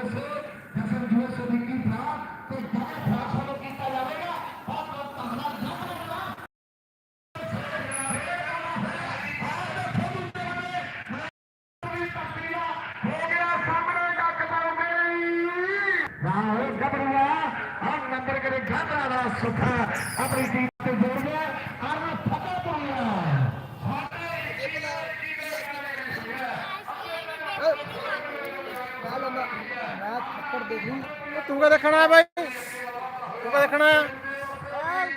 USA ਜਸਨ USA ਦੀ ਕੀ ਭਰਾ ਤੇ ਬਾਹਰ ਭਾਸ਼ਾ ਨੂੰ ਕੀਤਾ ਜਾਵੇਗਾ ਬਹੁਤ ਬਹੁਤ ਧੰਨਵਾਦ ਜੱਟ ਹੋਣਾ ਸੁਖਾ ਆਪਣੀ ਟੀਮ ਤੇ ਜੋੜ ਗਿਆ ਅਰਨ ਫਤਿਹਪੁਰੀਆ ਮੈਂ ਥੱਪੜ ਦੇਖ ਤੂੰ ਕਾ ਦੇਖਣਾ ਹੈ ਬਾਈ? ਤੂੰ ਕਾ ਦੇਖਣਾ ਹੈ?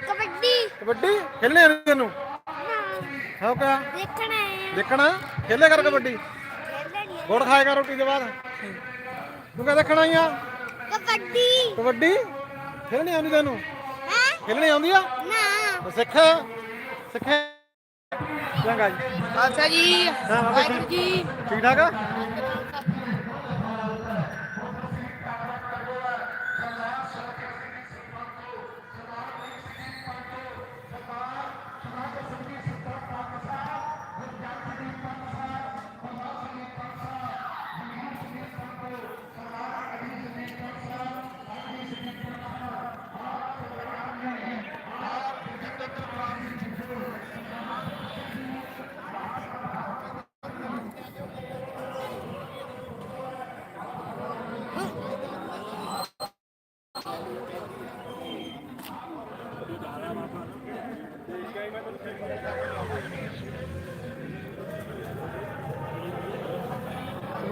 ਕਬੱਡੀ। ਕਬੱਡੀ? ਖੇਲਣੇ ਨਹੀਂ ਤੈਨੂੰ? ਹਾਂ। ਕਾ ਦੇਖਣਾ ਹੈ। ਦੇਖਣਾ ਖੇਲੇ ਕਰ ਕਬੱਡੀ? ਹੈ। ਗੁੜ ਖਾਏਗਾ ਰੋਟੀ ਦੇ ਬਾਅਦ। ਤੂੰ ਕਾ ਦੇਖਣਾ ਹੀ ਆ? ਕਬੱਡੀ। ਕਬੱਡੀ? ਖੇਲਣੀ ਆਉਂਦੀ ਤੈਨੂੰ? ਹੈ? ਖੇਲਣੀ ਆਉਂਦੀ ਆ? ਨਾ। ਸਿੱਖ ਸਿੱਖ ਚੰਗਾ ਜੀ। ਖਾਲਸਾ ਜੀ। ਹਾਂ ਬਾਬਾ ਵਾਹਿਗੁਰੂ ਜੀ। ਠੀਕ ਠਾਕ ਆ?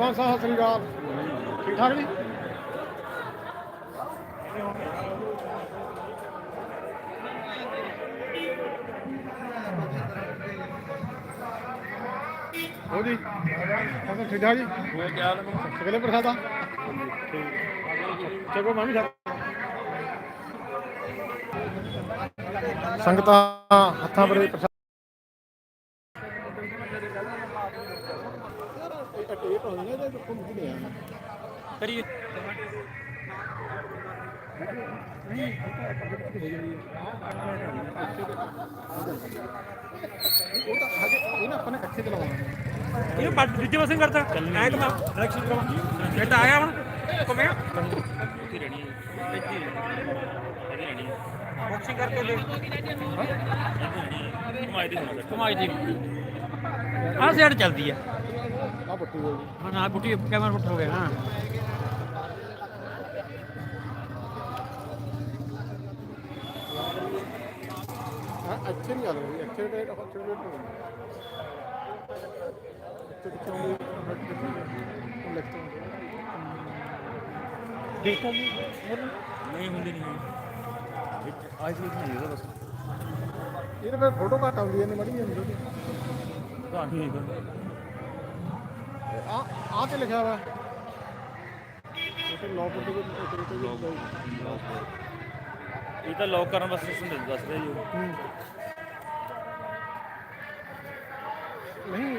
ਸੁਭਾਨ ਸਾਹਿਬ, ਸਤਿ ਸ੍ਰੀ ਅਕਾਲ। ਠੀਕ ਠਾਕ ਜੀ? ਹੋ ਜੀ ਸਭ ਠੀਕ ਠਾਕ ਜੀ? ਮੈਂ ਕਿਹਾ ਸਗਲੇ ਪ੍ਰਸਾਦਾ? ਚਲੋ, ਮੈਂ ਵੀ ਸੰਗਤਾਂ ਹੱਥਾਂ ਪਰ ਪ੍ਰਸਾਦ ਟੇਪ ਹੋ ਗਿਆ ਤੇ ਕੁੰਮ ਕੀ ਕਰੀਏ ਉਹ ਤਾਂ ਹਜੇ ਇਹ ਨਾ ਆਪਾਂ ਨੇ। ਅੱਛੇ ਇਹ ਪੱਟ, ਦੂਜੇ ਪਾਸੇ ਕਰਤਾ ਐ ਕਮਾ ਇਲੈਕਸ਼ਨ ਕਰਵਾ ਇਹ ਆ ਗਿਆ ਹੁਣ। ਕਮੇ ਇੱਥੇ ਰਹਿਣੀ ਹੈ ਇੱਥੇ ਰਹਿਣੀ ਹੈ ਬਾਕਸਿੰਗ ਕਰਕੇ ਦੇ ਕਮਾਈ ਦੀ ਕਮਾਈ ਦੀ ਆਹ ਸਾਈਡ ਚੱਲਦੀ ਆ ਆ। ਪੱਟੀ ਹੋਈ। ਹਾਂ ਨਾ ਬੁੱਟੀ ਕੈਮਰਾ ਪੁੱਟ ਹੋ ਗਿਆ। ਹਾਂ। ਅੱਛੇ ਨਹੀਂ ਚੱਲ ਰਹੀ ਅੱਛੇ ਤੇ ਅੱਛੇ ਤੇ ਅੱਛੇ ਕਿੱਥੋਂ ਦੀ ਲਿਖਤਾ ਦੇਖੋ ਜੀ ਨਹੀਂ ਹੁੰਦੀ ਨਹੀਂ ਆਈ ਸੀ ਨਹੀਂ ਇਹਦਾ ਬਸ ਇਹ ਤਾਂ ਫਿਰ ਫੋਟੋ ਘੱਟ ਆਉਂਦੀ ਹੈ ਮੜੀ ਜਾਂਦੀ ਉਹਦੀ ਹਾਂ। ਠੀਕ ਆ ਆ ਤੇ ਲਿਖਿਆ ਵਾ ਇਹ ਤਾਂ ਲੌਕ ਕਰਨ ਵਾਸਤੇ ਸਿਸਟਮ ਦੱਸ ਰਿਹਾ ਜੀ। ਉਹ। ਹੂੰ। ਨਹੀਂ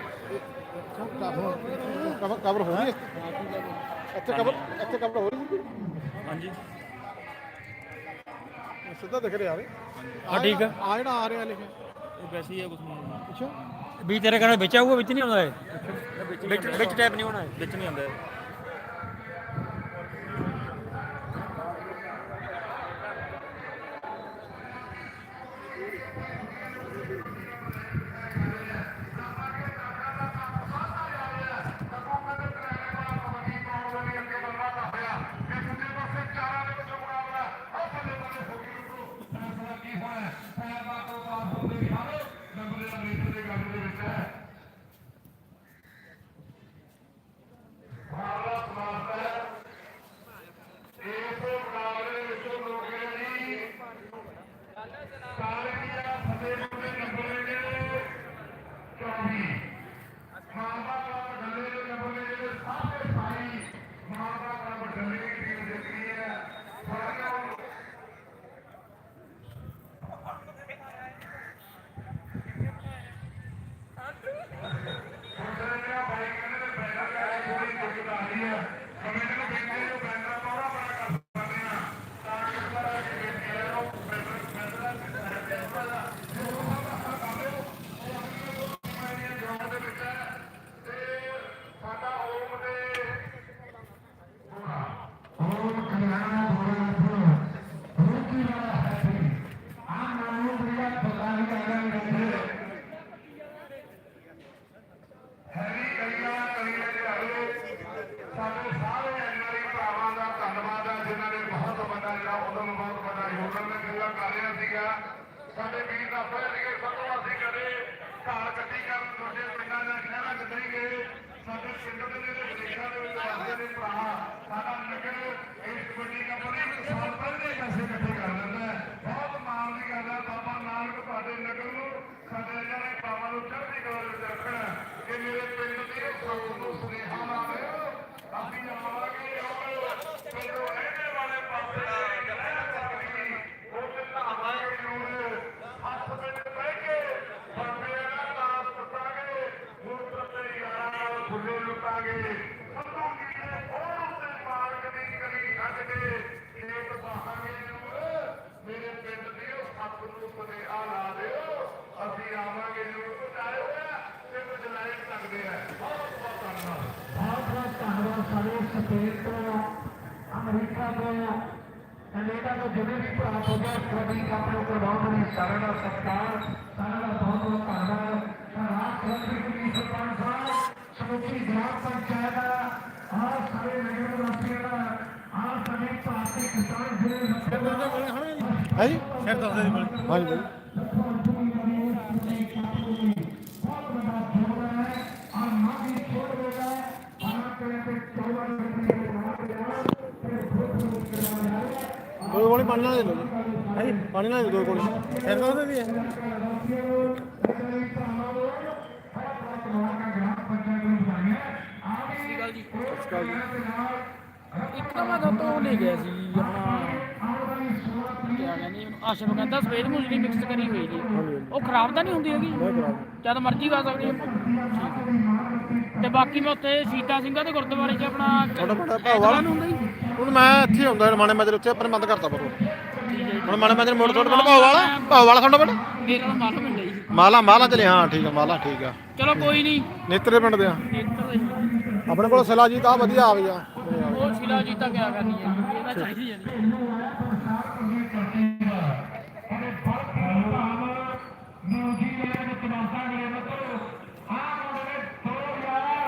ਕਵਰ ਕਵਰ ਹੋ ਰਹੀ ਹੈ ਇੱਥੇ ਕਵਰ ਇੱਥੇ ਕਵਰ ਹੋ ਰਹੀ ਹਾਂਜੀ। ਸਿੱਧਾ ਦਿਖ ਰਿਹਾ ਵੇ। ਹਾਂ, ਠੀਕ ਆ। ਆ ਜਿਹੜਾ ਆ ਰਿਹਾ ਲਿਖਿਆ। ਇਹ ਵੈਸੇ ਹੀ ਆ ਕੁਝ ਨਹੀਂ ਅੱਛਾ। ਵੀ ਤੇਰੇ ਘਰ ਵਿੱਚ ਆਊਗਾ ਵਿੱਚ ਨਹੀਂ ਆਉਂਦਾ ਇਹ? ਵਿੱਚ ਵਿੱਚ ਟੈਪ ਨਹੀਂ ਹੋਣਾ ਵਿੱਚ ਨਹੀਂ ਆਉਂਦਾ। Thank you. ਲੀਡਰ ਦੇ ਗੱਲ ਦੇ ਵਿੱਚ ਹੈ ਭਾਰਤ ਸਮਾਜ ਹੈ ਇਸ ਮੁਕਾਬਲੇ ਵਿੱਚੋਂ ਲੋਕ ਜਿਹੜੇ ਜੀ। ਕਾਲੇ ਜੀ ਦਾ ਫਤਿਹ ਸਾਡਾ ਜਿਹੜਾ ਉਹਨਾਂ ਬਹੁਤ ਵੱਡਾ ਯੋਗਦਾਨ ਦਾ ਗੱਲਾਂ ਕਰ ਰਿਹਾ ਸੀਗਾ। ਸਾਡੇ ਵੀਰ ਦਾ ਫਰਜ਼ ਹੈ ਸਾਨੂੰ ਅਸੀਂ ਕਦੇ ਘਾਲ ਕੱਟੀ ਕਰਨ ਦੂਜੇ ਪਿੰਡਾਂ ਦਾ ਖਹਿਰਾ ਕੱਢੀ ਗਏ। ਸਾਡੇ ਪਿੰਡ ਦੇ ਜਿਹੜੇ ਵਿਦੇਸ਼ਾਂ ਦੇ ਵਿੱਚ ਵਸਦੇ ਨੇ ਭਰਾ, ਸਾਡਾ ਨਗਰ ਇਸ ਕਲੀ ਕੱਢ ਬਾਹਾਂਗੇ ਜ਼ਰੂਰ ਮੇਰੇ ਪਿੰਡ ਦੇ ਉਹ ਸੱਪ ਨੂੰ ਸੁਨੇਹਾ ਲਾ ਦਿਓ। ਅਸੀਂ ਆਵਾਂਗੇ ਜ਼ਰੂਰ ਪਹੁੰਚਾਏ ਤੇ ਕੁਝ ਸਕਦੇ ਆ। ਬਹੁਤ ਬਹੁਤ ਧੰਨਵਾਦ। ਬਹੁਤ ਬਹੁਤ ਧੰਨਵਾਦ ਸਾਰੇ ਸਪੇਨ ਤੋਂ, ਅਮਰੀਕਾ ਤੋਂ, ਕੈਨੇਡਾ ਤੋਂ ਜਿਹੜੇ ਵੀ ਭਰਾ ਪੁੱਜੇ ਕਬੱਡੀ ਕੱਪ ਨੂੰ ਕਰਵਾਉਣ ਲਈ ਸਾਰਿਆਂ ਦਾ ਸਤਿਕਾਰ। ਸਾਰਿਆਂ ਦਾ ਬਹੁਤ ਬਹੁਤ ਧੰਨਵਾਦ। ਰਾਜ ਮੰਤਰੀ ਜੀ ਸਰਪੰਚ ਸਾਹਿਬ, ਸਮੁੱਚੀ ਗ੍ਰਾਮ ਪੰਚਾਇਤ ਆਹ ਸਾਰੇ ਨਗਰ ਹੈ ਜੀ? ਸ਼ੇਰ ਦੱਸ ਦੇ ਬੋਲ ਹਾਂਜੀ ਬੋਲ ਬਹੁਤ ਵੱਡਾ ਜੋੜ ਹੈ ਆ ਮਾਗੀ ਛੋੜ ਦੇਗਾ ਆਹ ਤੇ ਤੇ 14 ਮਿੰਟ ਦੇ ਕੋਲੇ ਪਾਣੀ ਨਾਲ ਦੇ ਲੋ ਹੈ ਜੀ। ਪਾਣੀ ਨਾਲ ਦੇ ਦੋ ਕੋਲੇ ਸ਼ੇਰ ਦੱਸ ਦੇ ਵੀ ਹੈ। ਇੱਕ ਤਾਂ ਮੈਂ ਤੋਂ ਲੈ ਗਿਆ ਸੀ ਆਪਣਾ ਕਿਆ ਕਹਿੰਦੇ ਉਹਨੂੰ ਆਸ਼ਫ ਕਹਿੰਦਾ ਸਵੇਦ ਮੁਜਰੀ ਮਿਕਸ ਕਰੀ ਹੋਈ ਜੀ ਉਹ ਖਰਾਬ ਤਾਂ ਨਹੀਂ ਹੁੰਦੀ ਹੈਗੀ? ਜਦ ਮਰਜ਼ੀ ਖਾ ਸਕਦੀ ਹੈ ਤੇ ਬਾਕੀ ਮੈਂ ਉੱਥੇ ਸੀਤਾ ਸਿੰਘਾਂ ਦੇ ਗੁਰਦੁਆਰੇ 'ਚ ਆਪਣਾ ਤੁਹਾਡਾ ਬੜਾ ਐਤਵਾਰ ਭਾਵਾ ਨੂੰ ਹੁੰਦਾ ਜੀ ਹੁਣ ਮੈਂ ਇੱਥੇ ਹੁੰਦਾ ਰਮਾਣੇ ਮਾਜਰੇ ਉੱਤੇ ਆਪਣੇ ਬੰਦ ਕਰਤਾ ਪਰ। ਹੁਣ ਮਾਣੇ ਮਾਜਰੇ ਮੋੜ ਤੁਹਾਡੇ ਪਿੰਡ ਭਾਉ ਵਾਲਾ ਭਾਉ ਵਾਲਾ ਤੁਹਾਡਾ ਪਿੰਡ ਮੇਰੇ ਨਾਲ ਮਾਲੂਮ ਹੁੰਦਾ ਜੀ ਮਾਲਾ ਮਾਲਾ ਚਲੇ ਹਾਂ ਠੀਕ ਆ ਮਾਲਾ ਠੀਕ ਆ। ਚਲੋ ਕੋਈ ਨਹੀਂ। ਨੇਤਰੇ ਪਿੰਡ ਦੇ ਆ। ਆਪਣੇ ਕੋਲ ਸਿਲਾ ਜੀ ਤਾਂ ਵਧੀਆ ਆ ਗਿਆ। ਸ਼ਿਲਾ ਜੀ ਤਾਂ ਕਿਆ ਕਰਨੀ ਹੈ? ਇਹਦਾ ਚਾਹੀਦੀ ਹੈ